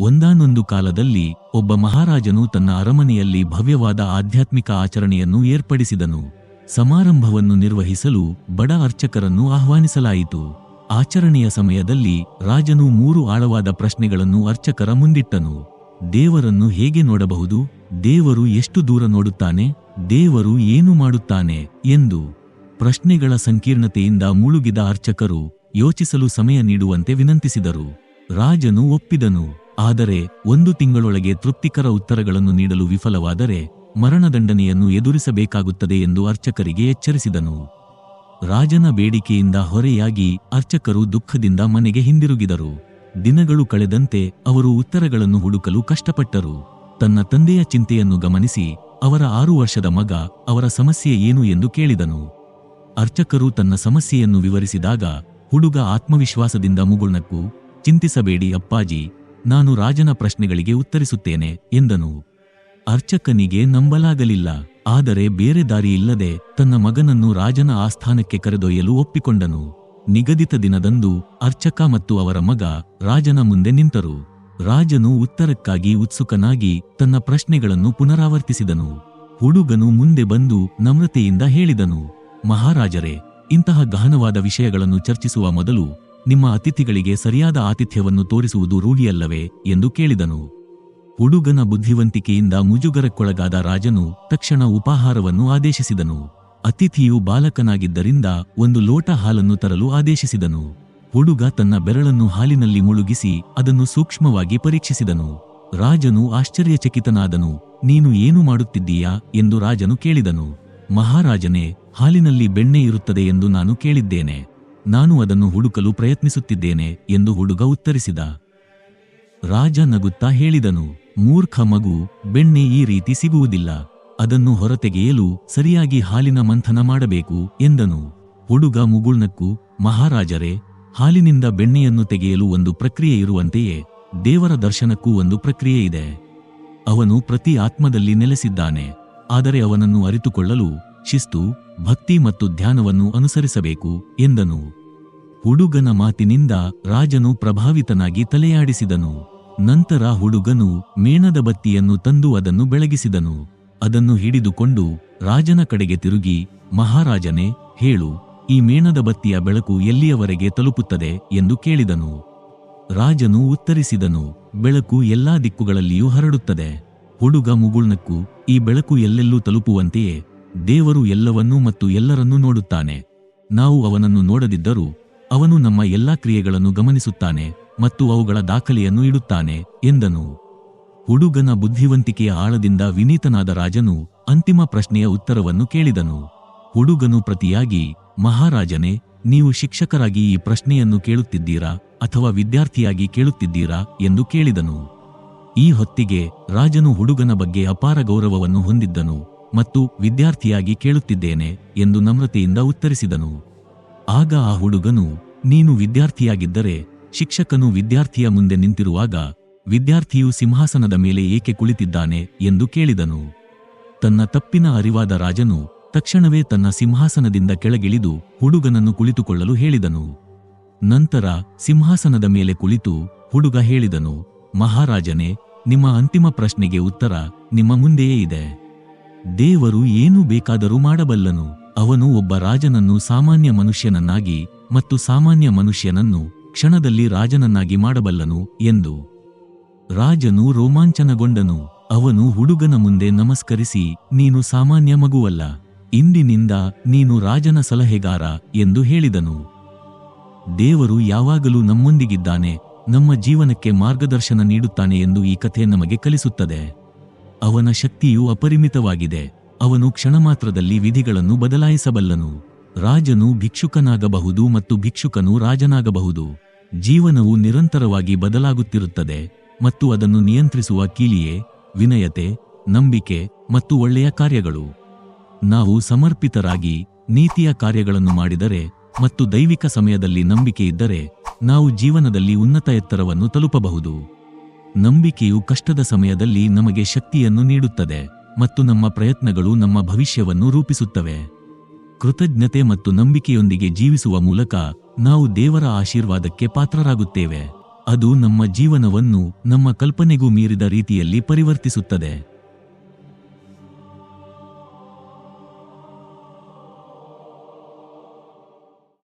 ಒಂದಾನೊಂದು ಕಾಲದಲ್ಲಿ ಒಬ್ಬ ಮಹಾರಾಜನು ತನ್ನ ಅರಮನೆಯಲ್ಲಿ ಭವ್ಯವಾದ ಆಧ್ಯಾತ್ಮಿಕ ಆಚರಣೆಯನ್ನು ಏರ್ಪಡಿಸಿದನು. ಸಮಾರಂಭವನ್ನು ನಿರ್ವಹಿಸಲು ಬಡ ಅರ್ಚಕರನ್ನು ಆಹ್ವಾನಿಸಲಾಯಿತು. ಆಚರಣೆಯ ಸಮಯದಲ್ಲಿ ರಾಜನು ಮೂರು ಆಳವಾದ ಪ್ರಶ್ನೆಗಳನ್ನು ಅರ್ಚಕರ ಮುಂದಿಟ್ಟನು. ದೇವರನ್ನು ಹೇಗೆ ನೋಡಬಹುದು? ದೇವರು ಎಷ್ಟು ದೂರ ನೋಡುತ್ತಾನೆ? ದೇವರು ಏನು ಮಾಡುತ್ತಾನೆ? ಎಂದು. ಪ್ರಶ್ನೆಗಳ ಸಂಕೀರ್ಣತೆಯಿಂದ ಮುಳುಗಿದ ಅರ್ಚಕರು ಯೋಚಿಸಲು ಸಮಯ ನೀಡುವಂತೆ ವಿನಂತಿಸಿದರು. ರಾಜನು ಒಪ್ಪಿದನು. ಆದರೆ ಒಂದು ತಿಂಗಳೊಳಗೆ ತೃಪ್ತಿಕರ ಉತ್ತರಗಳನ್ನು ನೀಡಲು ವಿಫಲವಾದರೆ ಮರಣದಂಡನೆಯನ್ನು ಎದುರಿಸಬೇಕಾಗುತ್ತದೆ ಎಂದು ಅರ್ಚಕರಿಗೆ ಎಚ್ಚರಿಸಿದನು. ರಾಜನ ಬೇಡಿಕೆಯಿಂದ ಹೊರೆಯಾಗಿ ಅರ್ಚಕರು ದುಃಖದಿಂದ ಮನೆಗೆ ಹಿಂದಿರುಗಿದರು. ದಿನಗಳು ಕಳೆದಂತೆ ಅವರು ಉತ್ತರಗಳನ್ನು ಹುಡುಕಲು ಕಷ್ಟಪಟ್ಟರು. ತನ್ನ ತಂದೆಯ ಚಿಂತೆಯನ್ನು ಗಮನಿಸಿ ಅವರ ಆರು ವರ್ಷದ ಮಗ ಅವರ ಸಮಸ್ಯೆ ಏನು ಎಂದು ಕೇಳಿದನು. ಅರ್ಚಕರು ತನ್ನ ಸಮಸ್ಯೆಯನ್ನು ವಿವರಿಸಿದಾಗ ಹುಡುಗ ಆತ್ಮವಿಶ್ವಾಸದಿಂದ ಮುಗುಳ್ನಕ್ಕು, ಚಿಂತಿಸಬೇಡಿ ಅಪ್ಪಾಜಿ ನಾನು ರಾಜನ ಪ್ರಶ್ನೆಗಳಿಗೆ ಉತ್ತರಿಸುತ್ತೇನೆ, ಎಂದನು. ಅರ್ಚಕನಿಗೆ ನಂಬಲಾಗಲಿಲ್ಲ, ಆದರೆ ಬೇರೆ ದಾರಿಯಿಲ್ಲದೆ ತನ್ನ ಮಗನನ್ನು ರಾಜನ ಆಸ್ಥಾನಕ್ಕೆ ಕರೆದೊಯ್ಯಲು ಒಪ್ಪಿಕೊಂಡನು. ನಿಗದಿತ ದಿನದಂದು ಅರ್ಚಕ ಮತ್ತು ಅವರ ಮಗ ರಾಜನ ಮುಂದೆ ನಿಂತರು. ರಾಜನು ಉತ್ತರಕ್ಕಾಗಿ ಉತ್ಸುಕನಾಗಿ ತನ್ನ ಪ್ರಶ್ನೆಗಳನ್ನು ಪುನರಾವರ್ತಿಸಿದನು. ಹುಡುಗನು ಮುಂದೆ ಬಂದು ನಮ್ರತೆಯಿಂದ ಹೇಳಿದನು, ಮಹಾರಾಜರೇ, ಇಂತಹ ಗಹನವಾದ ವಿಷಯಗಳನ್ನು ಚರ್ಚಿಸುವ ಮೊದಲು ನಿಮ್ಮ ಅತಿಥಿಗಳಿಗೆ ಸರಿಯಾದ ಆತಿಥ್ಯವನ್ನು ತೋರಿಸುವುದು ರೂಢಿಯಲ್ಲವೇ ಎಂದು ಕೇಳಿದನು. ಹುಡುಗನ ಬುದ್ಧಿವಂತಿಕೆಯಿಂದ ಮುಜುಗರಕ್ಕೊಳಗಾದ ರಾಜನು ತಕ್ಷಣ ಉಪಾಹಾರವನ್ನು ಆದೇಶಿಸಿದನು. ಅತಿಥಿಯು ಬಾಲಕನಾಗಿದ್ದರಿಂದ ಒಂದು ಲೋಟ ಹಾಲನ್ನು ತರಲು ಆದೇಶಿಸಿದನು. ಹುಡುಗ ತನ್ನ ಬೆರಳನ್ನು ಹಾಲಿನಲ್ಲಿ ಮುಳುಗಿಸಿ ಅದನ್ನು ಸೂಕ್ಷ್ಮವಾಗಿ ಪರೀಕ್ಷಿಸಿದನು. ರಾಜನು ಆಶ್ಚರ್ಯಚಕಿತನಾದನು, ನೀನು ಏನು ಮಾಡುತ್ತಿದ್ದೀಯಾ? ಎಂದು ರಾಜನು ಕೇಳಿದನು. ಮಹಾರಾಜನೇ, ಹಾಲಿನಲ್ಲಿ ಬೆಣ್ಣೆ ಇರುತ್ತದೆ ಎಂದು ನಾನು ಕೇಳಿದ್ದೇನೆ. ನಾನು ಅದನ್ನು ಹುಡುಕಲು ಪ್ರಯತ್ನಿಸುತ್ತಿದ್ದೇನೆ ಎಂದು ಹುಡುಗ ಉತ್ತರಿಸಿದ. ರಾಜ ನಗುತ್ತಾ ಹೇಳಿದನು, ಮೂರ್ಖ ಮಗು, ಬೆಣ್ಣೆ ಈ ರೀತಿ ಸಿಗುವುದಿಲ್ಲ. ಅದನ್ನು ಹೊರತೆಗೆಯಲು ಸರಿಯಾಗಿ ಹಾಲಿನ ಮಂಥನ ಮಾಡಬೇಕು, ಎಂದನು. ಹುಡುಗ ಮುಗುಳ್ನಕ್ಕು, ಮಹಾರಾಜರೇ, ಹಾಲಿನಿಂದ ಬೆಣ್ಣೆಯನ್ನು ತೆಗೆಯಲು ಒಂದು ಪ್ರಕ್ರಿಯೆ ಇರುವಂತೆಯೇ, ದೇವರ ದರ್ಶನಕ್ಕೂ ಒಂದು ಪ್ರಕ್ರಿಯೆ ಇದೆ. ಅವನು ಪ್ರತಿ ಆತ್ಮದಲ್ಲಿ ನೆಲೆಸಿದ್ದಾನೆ, ಆದರೆ ಅವನನ್ನು ಅರಿತುಕೊಳ್ಳಲು ಶಿಸ್ತು, ಭಕ್ತಿ ಮತ್ತು ಧ್ಯಾನವನ್ನು ಅನುಸರಿಸಬೇಕು ಎಂದನು. ಹುಡುಗನ ಮಾತಿನಿಂದ ರಾಜನು ಪ್ರಭಾವಿತನಾಗಿ ತಲೆಯಾಡಿಸಿದನು. ನಂತರ ಹುಡುಗನು ಮೇಣದ ಬತ್ತಿಯನ್ನು ತಂದು ಅದನ್ನು ಬೆಳಗಿಸಿದನು. ಅದನ್ನು ಹಿಡಿದುಕೊಂಡು ರಾಜನ ಕಡೆಗೆ ತಿರುಗಿ, ಮಹಾರಾಜನೇ, ಹೇಳು, ಈ ಮೇಣದ ಬತ್ತಿಯ ಬೆಳಕು ಎಲ್ಲಿಯವರೆಗೆ ತಲುಪುತ್ತದೆ? ಎಂದು ಕೇಳಿದನು. ರಾಜನು ಉತ್ತರಿಸಿದನು, ಬೆಳಕು ಎಲ್ಲಾ ದಿಕ್ಕುಗಳಲ್ಲಿಯೂ ಹರಡುತ್ತದೆ. ಹುಡುಗ ಮುಗುಳ್ನಕ್ಕು ಈ ಬೆಳಕು ಎಲ್ಲೆಲ್ಲೂ ತಲುಪುವಂತೆಯೇ ದೇವರು ಎಲ್ಲವನ್ನೂ ಮತ್ತು ಎಲ್ಲರನ್ನೂ ನೋಡುತ್ತಾನೆ. ನಾವು ಅವನನ್ನು ನೋಡದಿದ್ದರೂ ಅವನು ನಮ್ಮ ಎಲ್ಲಾ ಕ್ರಿಯೆಗಳನ್ನು ಗಮನಿಸುತ್ತಾನೆ ಮತ್ತು ಅವುಗಳ ದಾಖಲೆಯನ್ನು ಇಡುತ್ತಾನೆ, ಎಂದನು. ಹುಡುಗನ ಬುದ್ಧಿವಂತಿಕೆಯ ಆಳದಿಂದ ವಿನೀತನಾದ ರಾಜನು ಅಂತಿಮ ಪ್ರಶ್ನೆಯ ಉತ್ತರವನ್ನು ಕೇಳಿದನು. ಹುಡುಗನು ಪ್ರತಿಯಾಗಿ, ಮಹಾರಾಜನೇ, ನೀವು ಶಿಕ್ಷಕರಾಗಿ ಈ ಪ್ರಶ್ನೆಯನ್ನು ಕೇಳುತ್ತಿದ್ದೀರಾ ಅಥವಾ ವಿದ್ಯಾರ್ಥಿಯಾಗಿ ಕೇಳುತ್ತಿದ್ದೀರಾ? ಎಂದು ಕೇಳಿದನು. ಈ ಹೊತ್ತಿಗೆ ರಾಜನು ಹುಡುಗನ ಬಗ್ಗೆ ಅಪಾರ ಗೌರವವನ್ನು ಹೊಂದಿದ್ದನು. ಮತ್ತು ವಿದ್ಯಾರ್ಥಿಯಾಗಿ ಕೇಳುತ್ತಿದ್ದೇನೆ ಎಂದು ನಮ್ರತೆಯಿಂದ ಉತ್ತರಿಸಿದನು. ಆಗ ಆ ಹುಡುಗನು, ನೀನು ವಿದ್ಯಾರ್ಥಿಯಾಗಿದ್ದರೆ ಶಿಕ್ಷಕನು ವಿದ್ಯಾರ್ಥಿಯ ಮುಂದೆ ನಿಂತಿರುವಾಗ ವಿದ್ಯಾರ್ಥಿಯು ಸಿಂಹಾಸನದ ಮೇಲೆ ಏಕೆ ಕುಳಿತಿದ್ದಾನೆ ಎಂದು ಕೇಳಿದನು. ತನ್ನ ತಪ್ಪಿನ ಅರಿವಾದ ರಾಜನು ತಕ್ಷಣವೇ ತನ್ನ ಸಿಂಹಾಸನದಿಂದ ಕೆಳಗಿಳಿದು ಹುಡುಗನನ್ನು ಕುಳಿತುಕೊಳ್ಳಲು ಹೇಳಿದನು. ನಂತರ ಸಿಂಹಾಸನದ ಮೇಲೆ ಕುಳಿತು ಹುಡುಗ ಹೇಳಿದನು, ಮಹಾರಾಜನೇ, ನಿಮ್ಮ ಅಂತಿಮ ಪ್ರಶ್ನೆಗೆ ಉತ್ತರ ನಿಮ್ಮ ಮುಂದೆಯೇ ಇದೆ. ದೇವರು ಏನು ಬೇಕಾದರೂ ಮಾಡಬಲ್ಲನು. ಅವನು ಒಬ್ಬ ರಾಜನನ್ನು ಸಾಮಾನ್ಯ ಮನುಷ್ಯನನ್ನಾಗಿ ಮತ್ತು ಸಾಮಾನ್ಯ ಮನುಷ್ಯನನ್ನು ಕ್ಷಣದಲ್ಲಿ ರಾಜನನ್ನಾಗಿ ಮಾಡಬಲ್ಲನು ಎಂದು. ರಾಜನು ರೋಮಾಂಚನಗೊಂಡನು. ಅವನು ಹುಡುಗನ ಮುಂದೆ ನಮಸ್ಕರಿಸಿ, ನೀನು ಸಾಮಾನ್ಯ ಮಗುವಲ್ಲ. ಇಂದಿನಿಂದ ನೀನು ರಾಜನ ಸಲಹೆಗಾರ ಎಂದು ಹೇಳಿದನು. ದೇವರು ಯಾವಾಗಲೂ ನಮ್ಮೊಂದಿಗಿದ್ದಾನೆ, ನಮ್ಮ ಜೀವನಕ್ಕೆ ಮಾರ್ಗದರ್ಶನ ನೀಡುತ್ತಾನೆ ಎಂದು ಈ ಕಥೆ ನಮಗೆ ಕಲಿಸುತ್ತದೆ. ಅವನ ಶಕ್ತಿಯು ಅಪರಿಮಿತವಾಗಿದೆ. ಅವನು ಕ್ಷಣಮಾತ್ರದಲ್ಲಿ ವಿಧಿಗಳನ್ನು ಬದಲಾಯಿಸಬಲ್ಲನು. ರಾಜನು ಭಿಕ್ಷುಕನಾಗಬಹುದು ಮತ್ತು ಭಿಕ್ಷುಕನು ರಾಜನಾಗಬಹುದು. ಜೀವನವು ನಿರಂತರವಾಗಿ ಬದಲಾಗುತ್ತಿರುತ್ತದೆ ಮತ್ತು ಅದನ್ನು ನಿಯಂತ್ರಿಸುವ ಕೀಲಿಯೇ ವಿನಯತೆ, ನಂಬಿಕೆ ಮತ್ತು ಒಳ್ಳೆಯ ಕಾರ್ಯಗಳು. ನಾವು ಸಮರ್ಪಿತರಾಗಿ ನೀತಿಯ ಕಾರ್ಯಗಳನ್ನು ಮಾಡಿದರೆ ಮತ್ತು ದೈವಿಕ ಸಮಯದಲ್ಲಿ ನಂಬಿಕೆ ಇದ್ದರೆ ನಾವು ಜೀವನದಲ್ಲಿ ಉನ್ನತ ಎತ್ತರವನ್ನು ತಲುಪಬಹುದು. ನಂಬಿಕೆಯು ಕಷ್ಟದ ಸಮಯದಲ್ಲಿ ನಮಗೆ ಶಕ್ತಿಯನ್ನು ನೀಡುತ್ತದೆ ಮತ್ತು ನಮ್ಮ ಪ್ರಯತ್ನಗಳು ನಮ್ಮ ಭವಿಷ್ಯವನ್ನು ರೂಪಿಸುತ್ತವೆ. ಕೃತಜ್ಞತೆ ಮತ್ತು ನಂಬಿಕೆಯೊಂದಿಗೆ ಜೀವಿಸುವ ಮೂಲಕ ನಾವು ದೇವರ ಆಶೀರ್ವಾದಕ್ಕೆ ಪಾತ್ರರಾಗುತ್ತೇವೆ. ಅದು ನಮ್ಮ ಜೀವನವನ್ನು ನಮ್ಮ ಕಲ್ಪನೆಗೂ ಮೀರಿದ ರೀತಿಯಲ್ಲಿ ಪರಿವರ್ತಿಸುತ್ತದೆ.